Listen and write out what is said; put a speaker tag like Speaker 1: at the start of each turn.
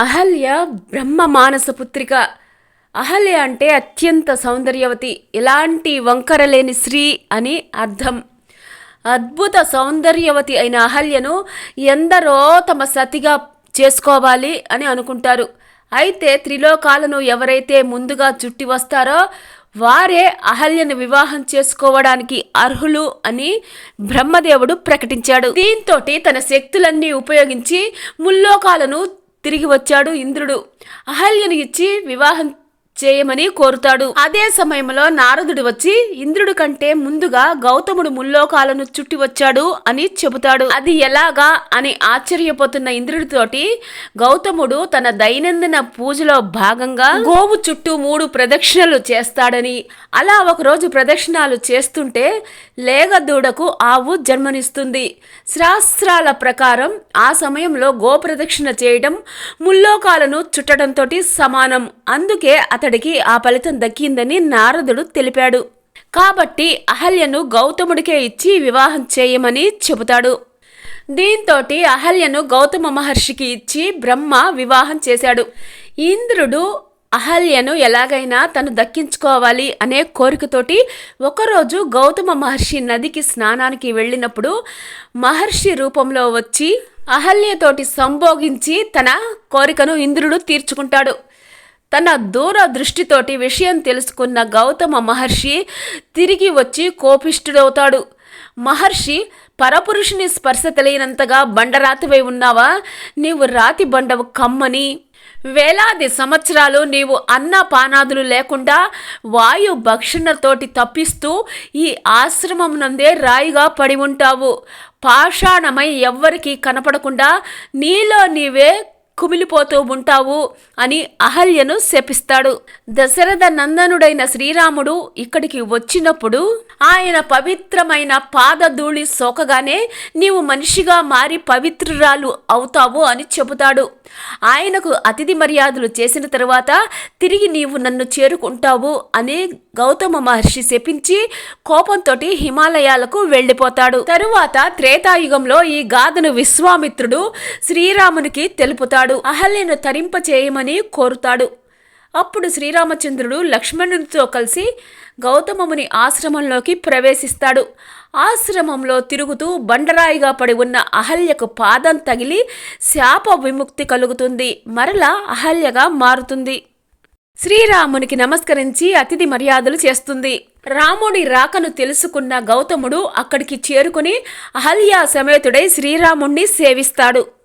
Speaker 1: అహల్య బ్రహ్మ మానస పుత్రిక. అహల్య అంటే అత్యంత సౌందర్యవతి ఎలాంటి వంకరలేని స్త్రీ అని అర్థం. అద్భుత సౌందర్యవతి అయిన అహల్యను ఎందరో తమ సతిగా చేసుకోవాలి అని అనుకుంటారు. అయితే త్రిలోకాలను ఎవరైతే ముందుగా చుట్టి వస్తారో వారే అహల్యను వివాహం చేసుకోవడానికి అర్హులు అని బ్రహ్మదేవుడు ప్రకటించాడు. దీంతో తన శక్తులన్నీ ఉపయోగించి ముల్లోకాలను తిరిగి వచ్చాడు ఇంద్రుడు. అహల్యను ఇచ్చి వివాహం చేయమని కోరుతాడు. అదే సమయంలో నారదుడు వచ్చి ఇంద్రుడి కంటే ముందుగా గౌతముడు ముల్లోకాలను చుట్టి వచ్చాడు అని చెబుతాడు. అది ఎలాగా అని ఆశ్చర్యపోతున్న ఇంద్రుడితోటి గౌతముడు తన దైనందిన పూజలో భాగంగా గోవు చుట్టూ మూడు ప్రదక్షిణలు చేస్తాడని. అలా ఒకరోజు ప్రదక్షిణాలు చేస్తుంటే లేగ దూడకు ఆవు జన్మనిస్తుంది. శాస్త్రాల ప్రకారం ఆ సమయంలో గో ప్రదక్షిణ చేయడం ముల్లోకాలను చుట్టడంతో సమానం. అందుకే అతడికి ఆ ఫలితం దక్కిందని నారదుడు తెలిపాడు. కాబట్టి అహల్యను గౌతముడికే ఇచ్చి వివాహం చేయమని చెబుతాడు. దీంతో అహల్యను గౌతమ మహర్షికి ఇచ్చి బ్రహ్మ వివాహం చేశాడు. ఇంద్రుడు అహల్యను ఎలాగైనా తను దక్కించుకోవాలి అనే కోరికతోటి ఒకరోజు గౌతమ మహర్షి నదికి స్నానానికి వెళ్ళినప్పుడు మహర్షి రూపంలో వచ్చి అహల్యతోటి సంభోగించి తన కోరికను ఇంద్రుడు తీర్చుకుంటాడు. తన దూర దృష్టితోటి విషయం తెలుసుకున్న గౌతమ మహర్షి తిరిగి వచ్చి కోపిష్ఠుడవుతాడు. మహర్షి పరపురుషుని స్పర్శ తెలియనంతగా బండరాతివై ఉన్నావా? నీవు రాతి బండవు కమ్మని. వేలాది సంవత్సరాలు నీవు అన్న పానాదులు లేకుండా వాయు భక్షణతోటి తప్పిస్తూ ఈ ఆశ్రమం నందే రాయిగా పడి ఉంటావు. పాషాణమై ఎవ్వరికీ కనపడకుండా నీలో నీవే కుమిలిపోతూ ఉంటావు అని అహల్యను శపిస్తాడు. దశరథ నందనుడైన శ్రీరాముడు ఇక్కడికి వచ్చినప్పుడు ఆయన పవిత్రమైన పాదధూళి సోకగానే నీవు మనిషిగా మారి పవిత్రురాలు అవుతావు అని చెబుతాడు. ఆయనకు అతిథి మర్యాదలు చేసిన తరువాత తిరిగి నీవు నన్ను చేరుకుంటావు అని గౌతమ మహర్షి శపించి కోపంతో హిమాలయాలకు వెళ్ళిపోతాడు. తరువాత త్రేతాయుగంలో ఈ గాథను విశ్వామిత్రుడు శ్రీరామునికి తెలుపుతాడు. అహల్యను తరింప చేయమని కోరుతాడు. అప్పుడు శ్రీరామచంద్రుడు లక్ష్మణునితో కలిసి గౌతమముని ఆశ్రమంలోకి ప్రవేశిస్తాడు. ఆశ్రమంలో తిరుగుతూ బండరాయిగా పడి ఉన్న అహల్యకు పాదం తగిలి శాప విముక్తి కలుగుతుంది. మరలా అహల్యగా మారుతుంది. శ్రీరామునికి నమస్కరించి అతిథి మర్యాదలు చేస్తుంది. రాముడి రాకను తెలుసుకున్న గౌతముడు అక్కడికి చేరుకుని అహల్య సమేతుడై శ్రీరాముణ్ణి సేవిస్తాడు.